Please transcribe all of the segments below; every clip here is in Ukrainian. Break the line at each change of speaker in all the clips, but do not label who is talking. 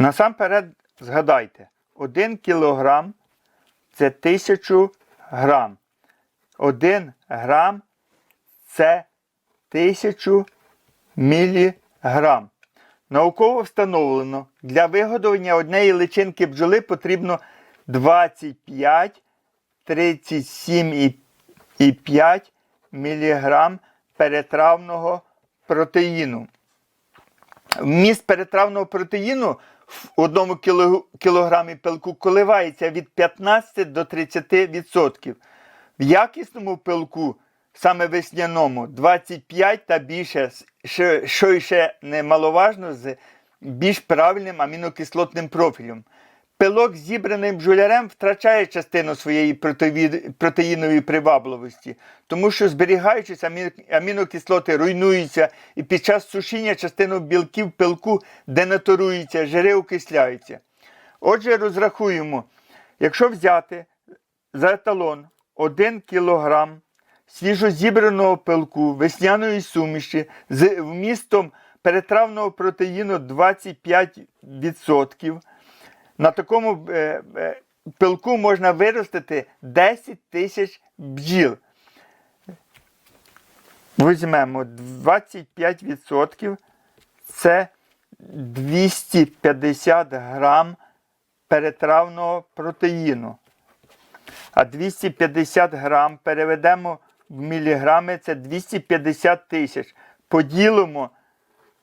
Насамперед згадайте, 1 кілограм це 1000 грам. 1 грам це 1000 міліграм. Науково встановлено, для виготовлення однієї личинки бджоли потрібно 25 37,5 мг перетравного протеїну. Вміст перетравного протеїну в одному кілограмі пилку коливається від 15 до 30%. В якісному пилку, саме весняному, 25 та більше, що, ще немаловажно, з більш правильним амінокислотним профілем. Пилок, зібраний бджолярем, втрачає частину своєї протеї- протеїнової привабливості, тому що, зберігаючись, амінокислоти руйнуються, і під час сушіння частину білків пилку денатурується, жири окисляються. Отже, розрахуємо, якщо взяти за еталон 1 кг свіжозібраного пилку весняної суміші з вмістом перетравного протеїну 25%, на такому е, е, пилку можна виростити 10 тисяч бджіл. Візьмемо 25%, це 250 грам перетравного протеїну. А 250 грам переведемо в міліграми, це 250 тисяч. Поділимо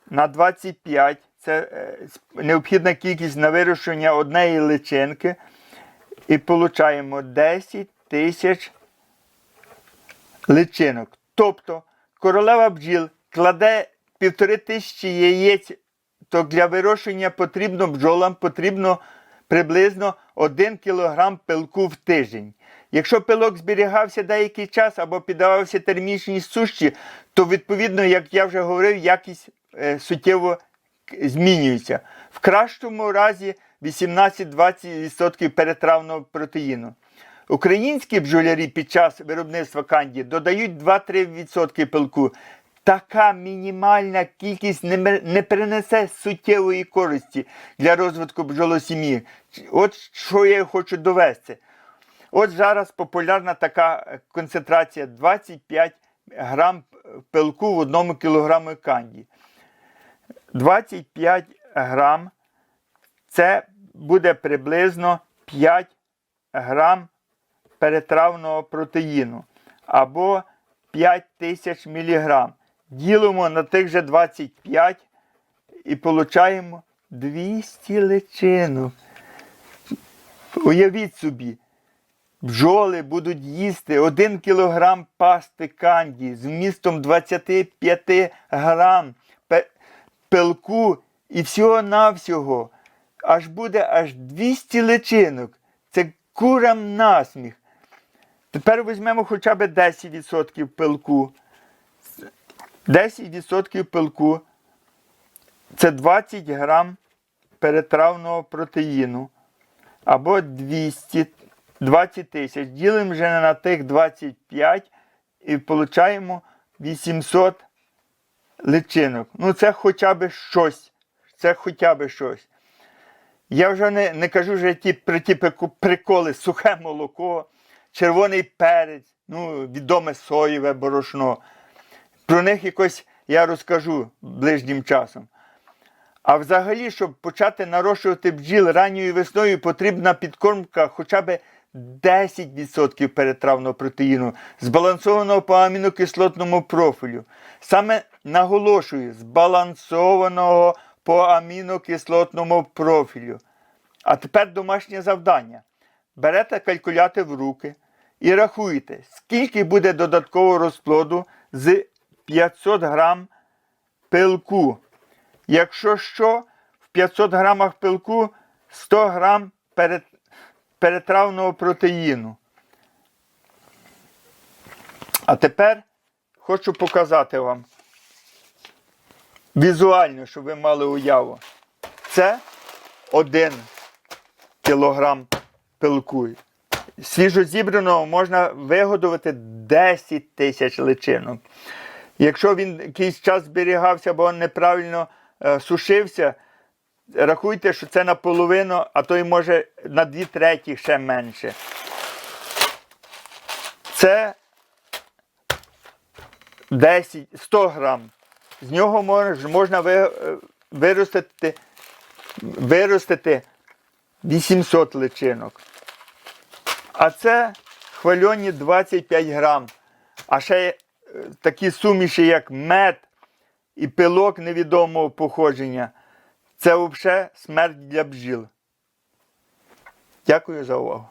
на 25, це е, необхідна кількість на вирощення однієї личинки. І получаємо 10 тисяч личинок. Тобто королева бджіл кладе півтори тисячі яєць, то для вирощення потрібно бджолам потрібно приблизно 1 кг пилку в тиждень. Якщо пилок зберігався деякий час або піддавався термічній суші, то відповідно, як я вже говорив, якість е, суттєво змінюється. В кращому разі 18-20% перетравного протеїну. Українські бджолярі під час виробництва канді додають 2-3% пилку. Така мінімальна кількість не, не принесе суттєвої користі для розвитку бджолосім'ї. От що я хочу довести. От зараз популярна така е, концентрація 25 грам пилку в одному кілограмі канді. 25 грам це буде приблизно 5 грам перетравного протеїну або 5 тисяч міліграм. Ділимо на тих же 25 і получаємо 200 личинок. Уявіть собі, бджоли будуть їсти 1 кілограм пасти канді з вмістом 25 грам пилку і всього-навсього. Аж буде аж 200 личинок. Це курам насміх. Тепер візьмемо хоча б 10% пилку. 10% пилку це 20 грам перетравного протеїну або 200, 20 тисяч. Ділимо вже на тих 25 і отримаємо 800 личинок. Ну, це хоча б щось. Це хоча б щось. Я вже не, не кажу вже ті, про ті приколи, сухе молоко, червоний перець, ну, відоме соєве борошно. Про них якось я розкажу ближнім часом. А взагалі, щоб почати нарощувати бджіл ранньою весною, потрібна підкормка хоча б 10% перетравного протеїну, збалансованого по амінокислотному профілю. Саме наголошую, збалансованого по амінокислотному профілю. А тепер домашнє завдання. Берете калькулятор в руки і рахуєте, скільки буде додаткового розплоду з 500 грам пилку. Якщо що, в 500 грамах пилку 100 грам перет- перетравного протеїну. А тепер хочу показати вам візуально, щоб ви мали уяву. Це 1 кілограм пилку. Свіжозібраного можна вигодувати 10 тисяч личинок. Якщо він якийсь час зберігався або неправильно е, сушився, рахуйте, що це наполовину, а то й може на дві треті ще менше. Це 10, 100 грам. З нього можна виростити, виростити 800 личинок. А це хвильоні 25 грам. А ще е, такі суміші, як мед і пилок невідомого походження. Це взагалі смерть для бджіл. Дякую за увагу.